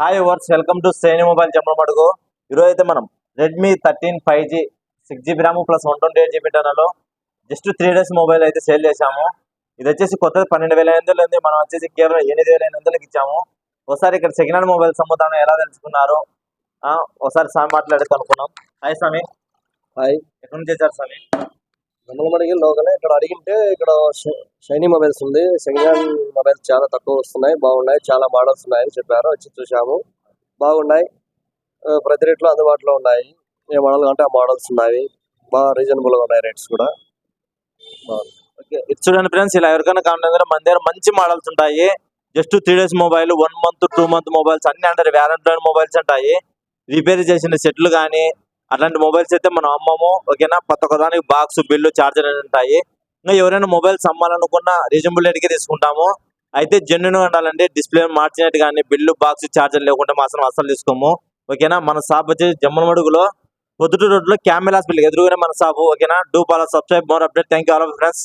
Hi viewers welcome to Sreni mobile Jammalamadugu ఈరోజు అయితే మనం Redmi thirteen five G six GB RAM plus one twenty eight GB internal just three days mobile అయితే sale చేశాము. ఇది వచ్చేసి కొత్తది పన్నెండు వేల ఐదు వందలు ఉంది. మనం వచ్చేసి కేవలం ఎనిమిది వేల ఐదు వందలకి ఇచ్చాము. ఒకసారి ఇక్కడ సెకండ్ హ్యాండ్ మొబైల్స్ అమ్ముతాను ఎలా తెలుసుకున్నారు? ఆ, ఒకసారి స్వామి మాట్లాడి కనుక్కున్నాం హాయ్ స్వామి హాయ్ ఎక్కడి నుంచి వచ్చారు స్వామి నమ్మలమడిగి లోకలే. ఇక్కడ అడిగింటే ఇక్కడ షై- షైనీ మొబైల్స్ ఉంది. సెకండ్ హ్యాండ్ మొబైల్స్ చాలా తక్కువ వస్తున్నాయి. బాగున్నాయి. చాలా మోడల్స్ ఉన్నాయి చెప్పారు. వచ్చి చూసాము బాగున్నాయి. ప్రతి రేట్లో అందుబాటులో ఉన్నాయి. ఏ మోడల్ అంటే ఆ మోడల్స్ ఉన్నాయి. బాగా రీజనబుల్గా ఉన్నాయి రేట్స్ కూడా. ఓకే. ఇది చూడండి ఫ్రెండ్స్ ఇలా ఎవరికైనా కావాలంటే మన దగ్గర మంచి మోడల్స్ ఉంటాయి. Just three days mobile one month two month mobiles అన్ని అంటారు. వ్యారంటీ మొబైల్స్ ఉంటాయి రిపేర్ చేసిన సెట్లు కానీ అట్లాంటి మొబైల్స్ అయితే మనం అమ్మము ఓకేనా? ప్రతి ఒక్క దానికి బాక్స్ బిల్లు చార్జర్ అని ఉంటాయి. ఇంకా ఎవరైనా మొబైల్స్ అమ్మాలనుకున్న రీజనబుల్ రేట్కి తీసుకుంటాము. అయితే జెన్యున్ ఉండాలండి డిస్ప్లే మార్చినట్టు కానీ బిల్లు బాక్స్ చార్జర్ లేకుండా మాత్రం అసలు తీసుకోము. ఓకేనా? మన షాప్ వచ్చేసి జమ్మలమడుగులో పొద్దుటూరు రోడ్లో క్యామెల్ హాస్పిటల్ ఎదురుగానే మన షాపు ఓకేనా? Do follow subscribe more update thank you all of friends